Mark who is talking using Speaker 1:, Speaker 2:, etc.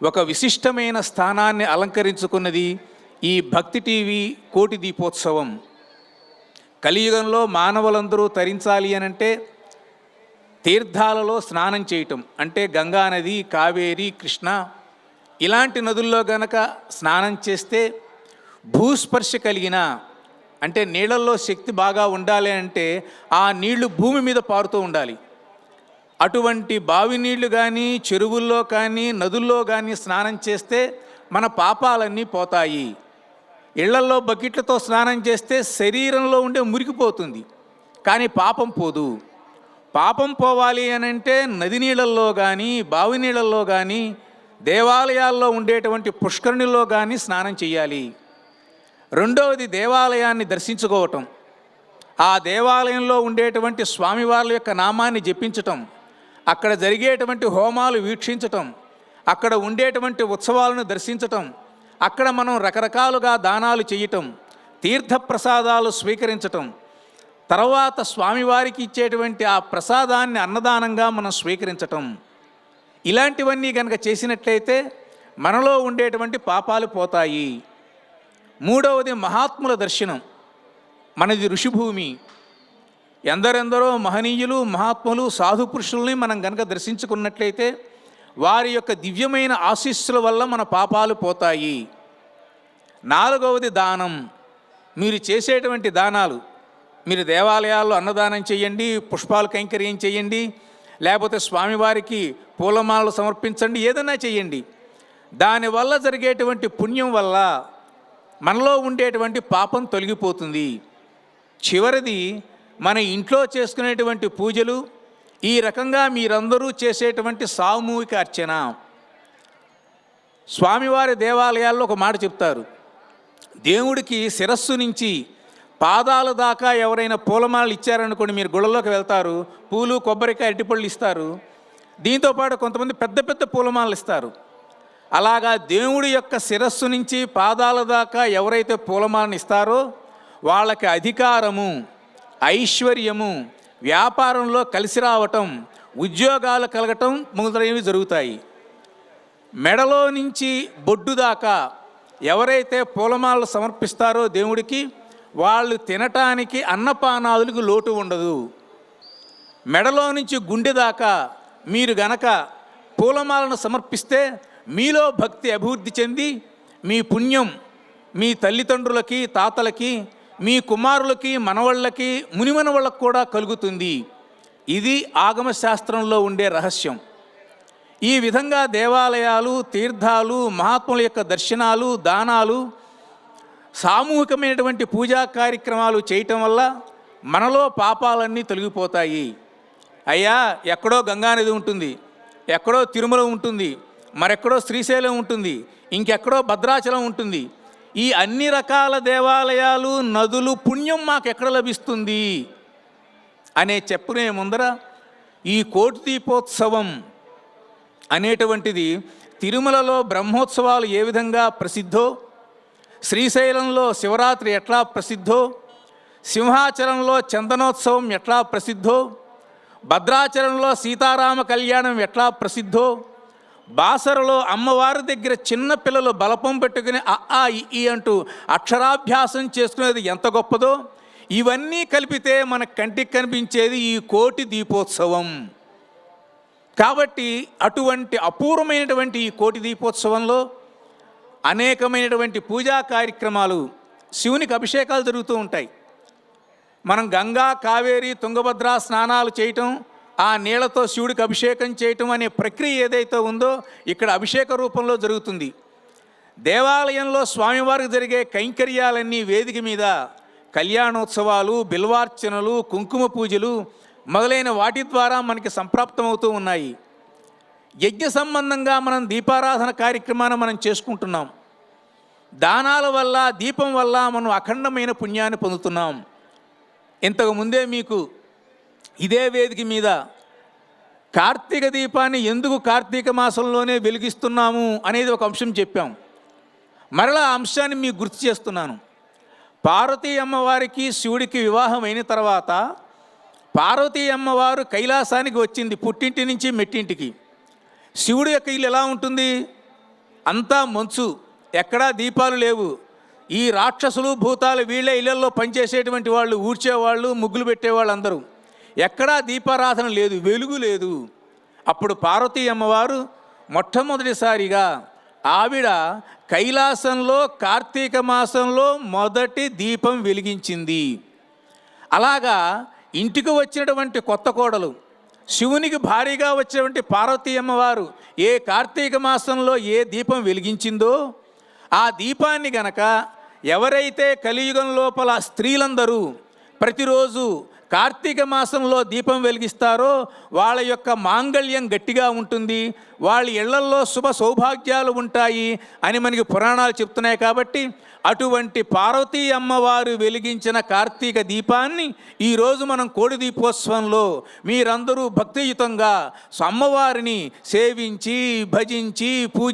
Speaker 1: ఒక విశిష్టమైన స్థానాన్ని అలంకరించుకున్నది ఈ భక్తి టీవీ కోటి దీపోత్సవం. కలియుగంలో మానవులందరూ తరించాలి అనంటే తీర్థాలలో స్నానం చేయటం అంటే గంగా నది కావేరి కృష్ణ ఇలాంటి నదుల్లో గనక స్నానం చేస్తే భూస్పర్శ కలిగిన అంటే నీళ్ళల్లో శక్తి బాగా ఉండాలి అంటే ఆ నీళ్ళు భూమి మీద పారుతూ ఉండాలి. అటువంటి బావి నీళ్ళు కానీ చెరువుల్లో కానీ నదుల్లో కానీ స్నానం చేస్తే మన పాపాలన్నీ పోతాయి. ఇళ్ళల్లో బకెట్లతో స్నానం చేస్తే శరీరంలో ఉండే మురికిపోతుంది. కానీ పాపం పోదు. పాపం పోవాలి అని అంటే నది నీళ్ళల్లో కానీ బావి నీళ్ళల్లో కానీ దేవాలయాల్లో ఉండేటువంటి పుష్కరిణిలో కానీ స్నానం చేయాలి రెండవది దేవాలయాన్ని దర్శించుకోవటం. ఆ దేవాలయంలో ఉండేటువంటి స్వామివార్ల యొక్క నామాన్ని జపించటం. అక్కడ జరిగేటువంటి హోమాలు వీక్షించటం అక్కడ ఉండేటువంటి ఉత్సవాలను దర్శించటం అక్కడ మనం రకరకాలుగా దానాలు చేయటం తీర్థప్రసాదాలు స్వీకరించటం తర్వాత స్వామివారికి ఇచ్చేటువంటి ఆ ప్రసాదాన్ని అన్నదానంగా మనం స్వీకరించటం. ఇలాంటివన్నీ కనుక చేసినట్లయితే మనలో ఉండేటువంటి పాపాలు పోతాయి. మూడవది మహాత్ముల దర్శనం. మనది ఋషిభూమి. ఎందరెందరో మహనీయులు మహాత్ములు సాధు పురుషుల్ని మనం గనక దర్శించుకున్నట్లయితే వారి యొక్క దివ్యమైన ఆశీస్సుల వల్ల మన పాపాలు పోతాయి. నాలుగవది దానం. మీరు చేసేటువంటి దానాలు మీరు దేవాలయాల్లో అన్నదానం చేయండి పుష్పాలు కైంకర్యం చేయండి లేకపోతే స్వామివారికి పూలమాలలు సమర్పించండి ఏదైనా చేయండి. దానివల్ల జరిగేటువంటి పుణ్యం వల్ల మనలో ఉండేటువంటి పాపం తొలగిపోతుంది. చివరిది మన ఇంట్లో చేసుకునేటువంటి పూజలు ఈ రకంగా మీరందరూ చేసేటువంటి సామూహిక అర్చన. స్వామివారి దేవాలయాల్లో ఒక మాట చెప్తారు. దేవుడికి శిరస్సు నుంచి పాదాల దాకా ఎవరైనా పూలమాలలు ఇచ్చారనుకోండి మీరు గుళ్ళలోకి వెళ్తారు పూలు కొబ్బరికాయ అరటిపళ్ళు ఇస్తారు. దీంతోపాటు కొంతమంది పెద్ద పెద్ద పూలమాలలు ఇస్తారు. అలాగా దేవుడి యొక్క శిరస్సు నుంచి పాదాల దాకా ఎవరైతే పూలమాలను ఇస్తారో వాళ్ళకి అధికారము. ఐశ్వర్యము వ్యాపారంలో కలిసి రావటం ఉద్యోగాలు కలగటం మొదలైనవి జరుగుతాయి. మెడలో నుంచి బొడ్డు దాకా ఎవరైతే పూలమాలలు సమర్పిస్తారో దేవుడికి వాళ్ళు తినటానికి అన్నపానాదులకు లోటు ఉండదు. మెడలో నుంచి గుండె దాకా మీరు గనక పూలమాలను సమర్పిస్తే మీలో భక్తి అభివృద్ధి చెంది మీ పుణ్యం మీ తల్లిదండ్రులకి తాతలకి మీ కుమారులకి మనవళ్ళకి మునిమనవళ్ళకు కూడా కలుగుతుంది. ఇది ఆగమ శాస్త్రంలో ఉండే రహస్యం. ఈ విధంగా దేవాలయాలు తీర్థాలు మహాత్ముల యొక్క దర్శనాలు దానాలు సామూహికమైనటువంటి పూజా కార్యక్రమాలు చేయటం వల్ల మనలో పాపాలన్నీ తొలగిపోతాయి. అయ్యా ఎక్కడో గంగానది ఉంటుంది ఎక్కడో తిరుమల ఉంటుంది మరెక్కడో శ్రీశైలం ఉంటుంది ఇంకెక్కడో భద్రాచలం ఉంటుంది ఈ అన్ని రకాల దేవాలయాలు నదులు పుణ్యం మాకు ఎక్కడ లభిస్తుంది? అనే చెప్పునే ముందర ఈ కోటి దీపోత్సవం అనేటువంటిది తిరుమలలో బ్రహ్మోత్సవాలు ఏ విధంగా ప్రసిద్ధో శ్రీశైలంలో శివరాత్రి ఎట్లా ప్రసిద్ధో సింహాచలంలో చందనోత్సవం ఎట్లా ప్రసిద్ధో భద్రాచలంలో సీతారామ కళ్యాణం ఎట్లా ప్రసిద్ధో బాసరలో అమ్మవారి దగ్గర చిన్న పిల్లలు బలపం పెట్టుకుని అ ఆ ఈ అంటూ అక్షరాభ్యాసం చేసుకునేది ఎంత గొప్పదో. ఇవన్నీ కలిపితే మన కంటికి కనిపించేది ఈ కోటి దీపోత్సవం. కాబట్టి అటువంటి అపూర్వమైనటువంటి ఈ కోటి దీపోత్సవంలో అనేకమైనటువంటి పూజా కార్యక్రమాలు శివునికి అభిషేకాలు జరుగుతూ ఉంటాయి. మనం గంగా కావేరి తుంగభద్ర స్నానాలు చేయటం ఆ నీళ్ళతో శివుడికి అభిషేకం చేయటం అనే ప్రక్రియ ఏదైతే ఉందో ఇక్కడ అభిషేక రూపంలో జరుగుతుంది. దేవాలయంలో స్వామివారికి జరిగే కైంకర్యాలన్నీ వేదిక మీద కళ్యాణోత్సవాలు బిల్వార్చనలు కుంకుమ పూజలు మొదలైన వాటి ద్వారా మనకి సంప్రాప్తమవుతూ ఉన్నాయి. యజ్ఞ సంబంధంగా మనం దీపారాధన కార్యక్రమాన్ని మనం చేసుకుంటున్నాం. దానాల వల్ల దీపం వల్ల మనం అఖండమైన పుణ్యాన్ని పొందుతున్నాం. ఇంతకు ముందే మీకు ఇదే వేదిక మీద కార్తీక దీపాన్ని ఎందుకు కార్తీక మాసంలోనే వెలిగిస్తున్నాము అనేది ఒక అంశం చెప్పాం. మరలా అంశాన్ని మీకు గుర్తు చేస్తున్నాను. పార్వతీ అమ్మవారికి శివుడికి వివాహం అయిన తర్వాత పార్వతీ అమ్మవారు కైలాసానికి వచ్చింది పుట్టింటి నుంచి మెట్టింటికి. శివుడి యొక్క ఇల్లు ఎలా ఉంటుంది? అంతా మంచు ఎక్కడా దీపాలు లేవు. ఈ రాక్షసులు భూతాలు వీళ్ళే ఇళ్ళలో పనిచేసేటువంటి వాళ్ళు ఊడ్చేవాళ్ళు ముగ్గులు పెట్టేవాళ్ళు అందరూ. ఎక్కడా దీపారాధన లేదు వెలుగు లేదు. అప్పుడు పార్వతీ అమ్మవారు మొట్టమొదటిసారిగా ఆవిడ కైలాసంలో కార్తీక మాసంలో మొదటి దీపం వెలిగించింది. అలాగా ఇంటికి వచ్చినటువంటి కొత్త కోడలు శివునికి భారీగా వచ్చినటువంటి పార్వతీ అమ్మవారు ఏ కార్తీక మాసంలో ఏ దీపం వెలిగించిందో ఆ దీపాన్ని గనక ఎవరైతే కలియుగం లోపల స్త్రీలందరూ ప్రతిరోజు కార్తీక మాసంలో దీపం వెలిగిస్తారో వాళ్ళ యొక్క మాంగళ్యం గట్టిగా ఉంటుంది వాళ్ళ ఇళ్ళల్లో శుభ సౌభాగ్యాలు ఉంటాయి అని మనకి పురాణాలు చెప్తున్నాయి కాబట్టి అటువంటి పార్వతీ అమ్మవారు వెలిగించిన కార్తీక దీపాన్ని ఈరోజు మనం కోడి దీపోత్సవంలో మీరందరూ భక్తియుతంగా అమ్మవారిని సేవించి భజించి పూజించి